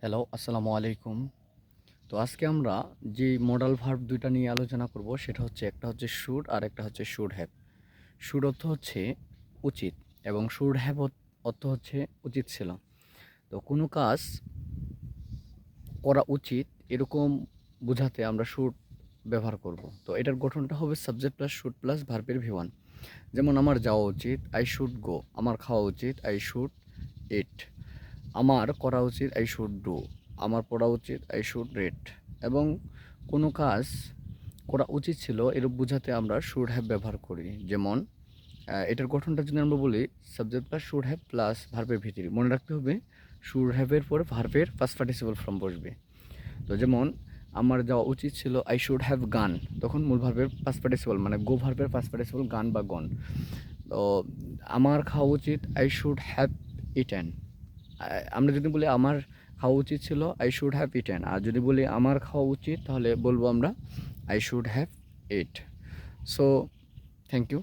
Hello আসসালামু আলাইকুম। তো আজকে আমরা যে মডাল ভার্ব দুইটা নিয়ে আলোচনা করব, সেটা হচ্ছে একটা হচ্ছে শুড আর একটা হচ্ছে শুড হ্যাভ শুড অর্থ হচ্ছে উচিত এবং শুড হ্যাভ অর্থ হচ্ছে উচিত ছিল। তো কোনো কাজ করা উচিত এরকম বোঝাতে আমরা শুড ব্যবহার করব। তো এটার গঠনটা হবে সাবজেক্ট প্লাস শুড প্লাস ভার্বের ভিওয়ান যেমন, আমার যাওয়া উচিত আই শুড গো আমার খাওয়া উচিত আই শুড ইট আমার করা উচিত আই শুড ডু আমার পড়া উচিত আই শুড রেড এবং কোনো কাজ করা উচিত ছিল, এরূপ বোঝাতে আমরা শুড হ্যাভ ব্যবহার করি। যেমন এটার গঠনটা যদি আমরা বলি subject plus should have plus ভার্বের ভিতরে। মনে রাখতে হবে শুড হ্যাভের পরে ভার্বের ফার্স্ট পার্টিসিপাল ফর্ম বসবে। তো যেমন, আমার যাওয়া উচিত ছিল আই শুড হ্যাভ গান তখন মূল ভার্বের ফার্স্ট পার্টিসিপাল মানে গো ভার্বের ফার্স্ট পার্টিসিপাল গান বা গন তো আমার খাওয়া উচিত আই শুড হ্যাভ ইটেন আমরা যদি বলি আমার খাওয়া উচিত ছিল আই শুড হ্যাভ ইটেন আর যদি বলি আমার খাওয়া উচিত, তাহলে বলব আমরা I should have eat so thank you